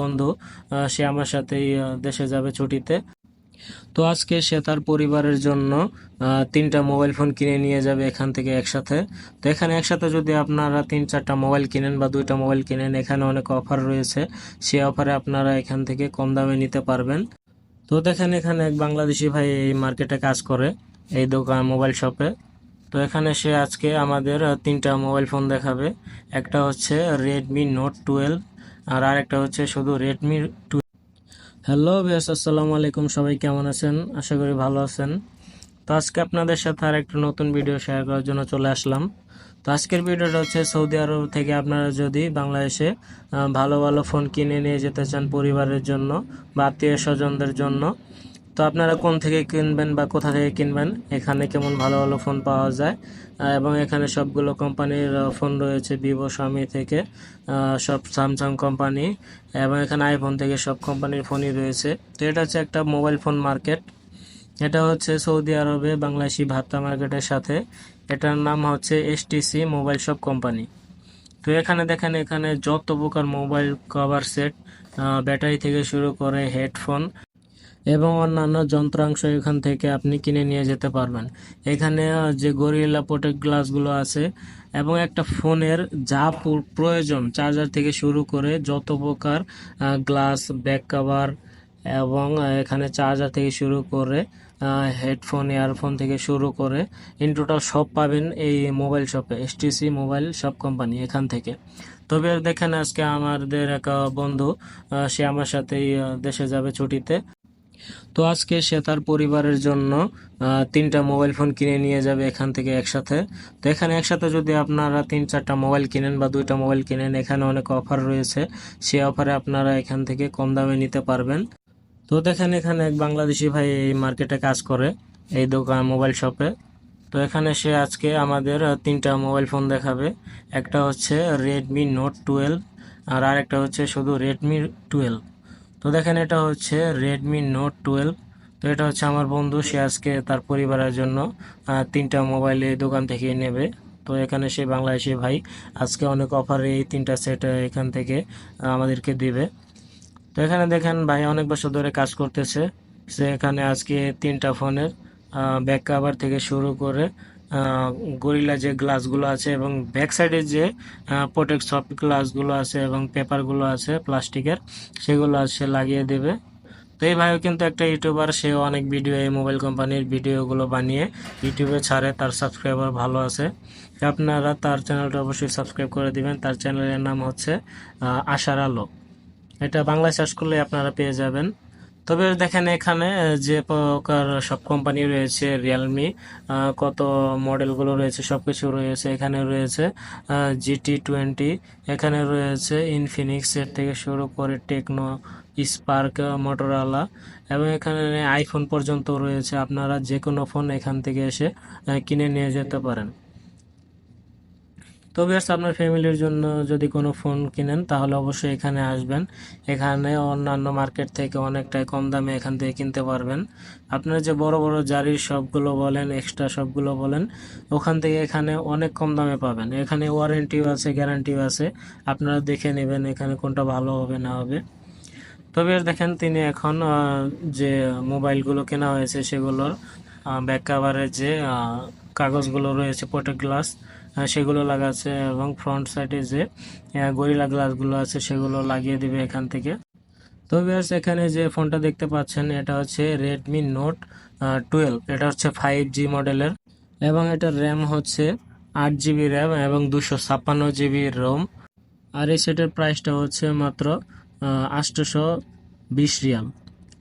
বন্ধু সে আমার সাথেই দেশে যাবে ছুটিতে। তো আজকে সে তার পরিবারের জন্য তিনটা মোবাইল ফোন কিনে নিয়ে যাবে এখান থেকে একসাথে। তো এখানে একসাথে যদি আপনারা তিন চারটা মোবাইল কিনেন বা দুইটা মোবাইল কিনেন, এখানে অনেক অফার রয়েছে। সে অফারে আপনারা এখান থেকে কম দামে নিতে পারবেন। তো দেখেন এখানে এক বাংলাদেশি ভাই এই মার্কেটে কাজ করে, এই দোকান, মোবাইল শপে। তো এখানে সে আজকে আমাদের তিনটা মোবাইল ফোন দেখাবে। একটা হচ্ছে রেডমি নোট টুয়েলভ আর আরেকটা হচ্ছে শুধু রেডমি টু হ্যালো বেস আসসালামু আলাইকুম। সবাই কেমন আছেন? আশা করি ভালো আছেন। তো আজকে আপনাদের সাথে আর একটা নতুন ভিডিও শেয়ার করার জন্য চলে আসলাম। তো আজকের ভিডিওটা হচ্ছে সৌদি আরব থেকে আপনারা যদি বাংলাদেশে ভালো ভালো ফোন কিনে নিয়ে যেতে চান পরিবারের জন্য বা আত্মীয় স্বজনদের জন্য তো আপনারা কোন থেকে কিনবেন বা কোথা থেকে কিনবেন? এখানে কেমন ভালো ভালো ফোন পাওয়া যায়। এবং এখানে সবগুলো কোম্পানির ফোন রয়েছে ভিভো শামি থেকে সব স্যামসাং কোম্পানি এবং এখানে আইফোন থেকে সব কোম্পানির ফোনই রয়েছে। তো এটা হচ্ছে একটা মোবাইল ফোন মার্কেট এটা হচ্ছে সৌদি আরবে বাংলাদেশি ভাত্তা মার্কেটের সাথে। এটার নাম হচ্ছে এসটিসি মোবাইল শপ কোম্পানি তো এখানে দেখেন, এখানে যত প্রকার মোবাইল কভার সেট ব্যাটারি থেকে শুরু করে হেডফোন এবং অন্যান্য যন্ত্রাংশ এখান থেকে আপনি কিনে নিয়ে যেতে পারবেন। এখানে যে গরিলা প্রোটেক্ট গ্লাসগুলো আছে এবং একটা ফোনের যা প্রয়োজন, চার্জার থেকে শুরু করে যত প্রকার গ্লাস, ব্যাক কভার এবং এখানে চার্জার থেকে শুরু করে হেডফোন, ইয়ারফোন থেকে শুরু করে ইন টোটাল সব পাবেন এই মোবাইল শপে, এসটিসি মোবাইল শপ কোম্পানি এখান থেকে। তবে দেখেন আজকে আমাদের এক বন্ধু সে আমার সাথেই দেশে যাবে ছুটিতে। তো আজকে সে তার পরিবারের জন্য তিনটা মোবাইল ফোন কিনে নিয়ে যাবে এখান থেকে একসাথে। তো এখানে একসাথে যদি আপনারা তিন চারটা মোবাইল কিনেন বা দুইটা মোবাইল কিনেন, এখানে অনেক অফার রয়েছে। সেই অফারে আপনারা এখান থেকে কম দামে নিতে পারবেন। তো দেখেন এখানে এক বাংলাদেশি ভাই এই মার্কেটে কাজ করে, এই দোকান, মোবাইল শপে। তো এখানে সে আজকে আমাদের তিনটা মোবাইল ফোন দেখাবে। একটা হচ্ছে রেডমি নোট টুয়েলভ আর আরেকটা হচ্ছে শুধু রেডমি টুয়েলভ তো দেখেন এটা হচ্ছে রেডমি নোট টুয়েলভ তো এটা হচ্ছে আমার বন্ধু, সে আজকে তার পরিবারের জন্য তিনটা মোবাইল এই দোকান থেকে নেবে। তো এখানে সে বাংলাদেশি ভাই, আজকে অনেক অফারে এই তিনটা সেট এখান থেকে আমাদেরকে দিবে। তো এখানে দেখেন ভাই, অনেক বছর ধরে কাজ করতেছে। সে এখানে আজকে তিনটা ফোনের ব্যাক কাভার থেকে শুরু করে গরিলা যে গ্লাসগুলো আছে এবং ব্যাক সাইডে যে প্রোটেক্ট সফট গ্লাসগুলো আছে এবং পেপারগুলো আছে, প্লাস্টিকের, সেগুলো সে লাগিয়ে দেবে। তো এই ভাইও কিন্তু একটা ইউটিউবার, সে অনেক ভিডিও, এই মোবাইল কোম্পানির ভিডিওগুলো বানিয়ে ইউটিউবে ছাড়ে, তার সাবস্ক্রাইবার ভালো আছে। আপনারা তার চ্যানেলটা অবশ্যই সাবস্ক্রাইব করে দিবেন। তার চ্যানেলের নাম হচ্ছে আশার আলো। এটা বাংলায় সার্চ করলে আপনারা পেয়ে যাবেন। তবে দেখেন এখানে যে প্রকার সব কোম্পানি রয়েছে রিয়েলমি কত মডেলগুলো রয়েছে সব কিছু রয়েছে, এখানে রয়েছে জিটি টোয়েন্টি এখানে রয়েছে ইনফিনিক্স এর থেকে শুরু করে টেকনো স্পার্ক মোটরওয়ালা এবং এখানে আইফোন পর্যন্ত রয়েছে। আপনারা যে কোনো ফোন এখান থেকে এসে কিনে নিয়ে যেতে পারেন। তো বেশ আপনার ফ্যামিলির জন্য যদি কোনো ফোন কিনেন, তাহলে অবশ্যই এখানে আসবেন। এখানে অন্যান্য মার্কেট থেকে অনেকটাই কম দামে এখান থেকে কিনতে পারবেন। আপনার যে বড় বড় জারির শপগুলো বলেন এক্সট্রা সবগুলো বলেন, ওখান থেকে এখানে অনেক কম দামে পাবেন। এখানে ওয়ারেন্টিও আছে গ্যারান্টিও আছে। আপনারা দেখে নেবেন এখানে কোনটা ভালো হবে, না হবে। তবে দেখেন তিনি এখন যে মোবাইলগুলো কেনা হয়েছে সেগুলোর ব্যাক কাভারের যে কাগজগুলো রয়েছে প্রোটেক্ট গ্লাস সেগুলো লাগাচ্ছে এবং ফ্রন্ট সাইডে যে গরিলা গ্লাসগুলো আছে সেগুলো লাগিয়ে দিবে এখান থেকে। তো ভিউয়ার্স এখানে যে ফোনটা দেখতে পাচ্ছেন, এটা হচ্ছে রেডমি নোট টুয়েলভ এটা হচ্ছে ফাইভ জি মডেলের এবং এটার র্যাম হচ্ছে আট জিবি র্যাম এবং দুশো ছাপ্পান্ন জিবি রোম আর এই সেটের প্রাইসটা হচ্ছে মাত্র আটশোশো বিশ রিয়াল।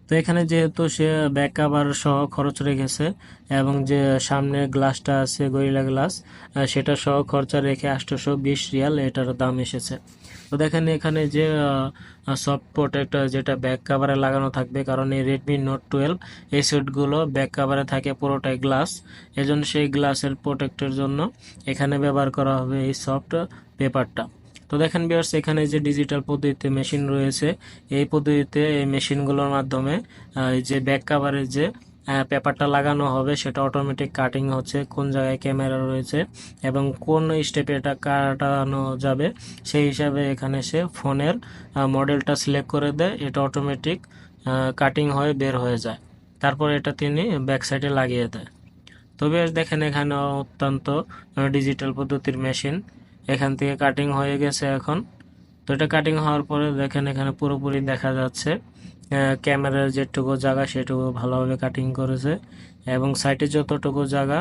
তো এখানে যেহেতু সে ব্যাক কাভার সহ খরচ রেখেছে এবং যে সামনে গ্লাসটা আছে গরিলা গ্লাস সেটা সহ খরচা রেখে আটশোশো বিশ রিয়াল এটার দাম এসেছে। তো দেখেন এখানে যে সফট প্রোটেক্ট যেটা ব্যাক কাভারে লাগানো থাকবে, কারণ এই রেডমি নোট টুয়েলভ এই সেটগুলো ব্যাক কাভারে থাকে পুরোটাই গ্লাস এজন্য সেই গ্লাসের প্রোটেক্টের জন্য এখানে ব্যবহার করা হবে এই সফট পেপারটা তো দেখেন বিয়ার্স এখানে যে ডিজিটাল পদ্ধতিতে মেশিন রয়েছে, এই পদ্ধতিতে এই মেশিনগুলোর মাধ্যমে এই যে ব্যাক কাভারের যে পেপারটা লাগানো হবে, সেটা অটোমেটিক কাটিং হচ্ছে, কোন জায়গায় ক্যামেরা রয়েছে এবং কোন স্টেপে এটা কাটানো যাবে, সেই হিসাবে এখানে সে ফোনের মডেলটা সিলেক্ট করে দেয়, এটা অটোমেটিক কাটিং হয়ে বের হয়ে যায়। তারপর এটা তিনি ব্যাক সাইডে লাগিয়ে দেয়। তবে দেখেন এখানে অত্যন্ত ডিজিটাল পদ্ধতির মেশিন এখান থেকে কাটিং হয়ে গেছে এখন। তো এটা কাটিং হওয়ার পরে দেখেন এখানে পুরোপুরি দেখা যাচ্ছে ক্যামেরার যেটুকু জায়গা সেটুকু ভালোভাবে কাটিং করেছে এবং সাইডে যতটুকু জায়গা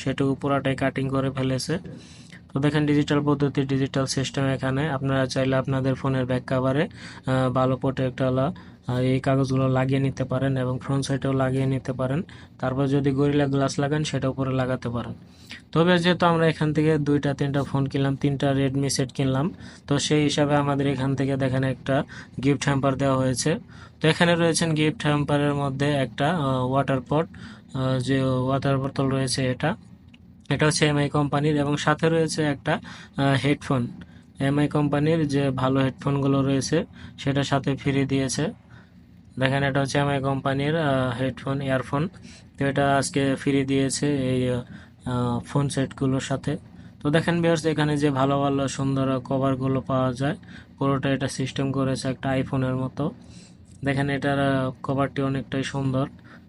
সেটুকু পুরাটাই কাটিং করে ফেলেছে। তো দেখেন ডিজিটাল পদ্ধতি ডিজিটাল সিস্টেম এখানে। আপনারা চাইলে আপনাদের ফোনের ব্যাক কাভারে ভালো প্রোটেক্টওয়ালা এই কাগজগুলো লাগিয়ে নিতে পারেন এবং ফ্রন্ট সাইডেও লাগিয়ে নিতে পারেন। তারপর যদি গরিলা গ্লাস লাগান, সেটা উপরে লাগাতে পারেন। তবে যেহেতু আমরা এখান থেকে দুইটা, তিনটা ফোন কিনলাম, তিনটা রেডমি সেট কিনলাম, তো সেই হিসাবে আমাদের এখান থেকে দেখেন একটা গিফট হ্যাম্পার দেওয়া হয়েছে। তো এখানে রয়েছেন গিফট হ্যাম্পারের মধ্যে একটা ওয়াটার পট যে ওয়াটার বোতল রয়েছে এটা। এটা হচ্ছে এমআই কোম্পানির এবং সাথে রয়েছে একটা হেডফোন এমআই কোম্পানির যে ভালো হেডফোনগুলো রয়েছে সেটা সাথে ফিরিয়ে দিয়েছে। দেখেন এটা হচ্ছে এমআই কোম্পানির হেডফোন ইয়ারফোন তো এটা আজকে ফিরে দিয়েছে এই ফোন সেটগুলোর সাথে। তো দেখেন বিয়ার্স এখানে যে ভালো ভালো সুন্দর কভারগুলো পাওয়া যায়, পুরোটা এটা সিস্টেম করেছে একটা আইফোনের মতো। দেখেন এটার কভারটি অনেকটাই সুন্দর।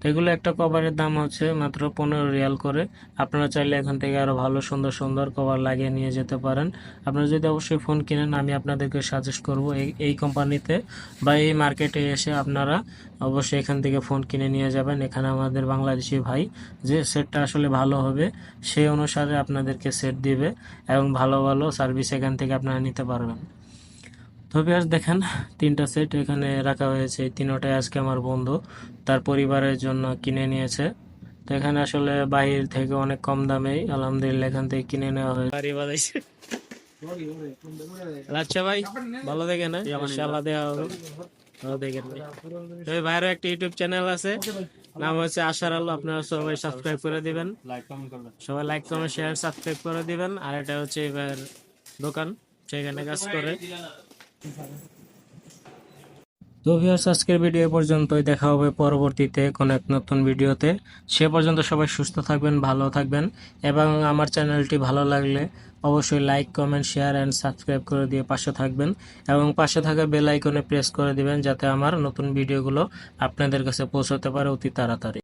এগুলো একটা কভারের দাম হচ্ছে মাত্র পনেরো রিয়াল করে। আপনারা চাইলে এখান থেকে আরও ভালো, সুন্দর সুন্দর কভার লাগিয়ে নিয়ে যেতে পারেন। আপনারা যদি অবশ্যই ফোন কিনেন, আমি আপনাদেরকে সাজেস্ট করব এই এই কোম্পানিতে বা এই মার্কেটে এসে আপনারা অবশ্যই এখান থেকে ফোন কিনে নিয়ে যাবেন। এখানে আমাদের বাংলাদেশি ভাই যে সেটটা আসলে ভালো হবে, সেই অনুসারে আপনাদেরকে সেট দিবে এবং ভালো ভালো সার্ভিস এখান থেকে আপনারা নিতে পারবেন। তবে আজ দেখেন, তিনটা সেট এখানে রাখা হয়েছে। এই আজকে আমার বন্ধু, তার পরিবারের জন্য কিনে নিয়েছে। তো এখানে আসলে বাহির থেকে অনেক কম দামেই আলহামদুলিল্লাহ এখান থেকে কিনে নেওয়া হয়েছে। আচ্ছা ভাই, ভালো দেখে না ইনশাআল্লাহ দেওয়া হবে। ভালো দেখেন ভাই। ভাইয়েরও একটা ইউটিউব চ্যানেল আছে, নাম হচ্ছে আশার আলো। আপনারা সবাই সাবস্ক্রাইব করে দিবেন। সবাই লাইক কমেন্ট শেয়ার সাবস্ক্রাইব করে দিবেন। আর এটা হচ্ছে এবার দোকান সেখানে কাজ করে। তো ভিউয়ার্স আজকের ভিডিও পর্যন্তই। দেখা হবে পরবর্তীতে কোনো এক নতুন ভিডিওতে সে পর্যন্ত সবাই সুস্থ থাকবেন, ভালো থাকবেন এবং আমার চ্যানেলটি ভালো লাগলে অবশ্যই like comment share and subscribe করে দিয়ে পাশে থাকবেন এবং পাশে থাকা বেল আইকনে প্রেস করে দিবেন যাতে আমার নতুন ভিডিওগুলো আপনাদের কাছে পৌঁছতে পারে অতি তাড়াতাড়ি।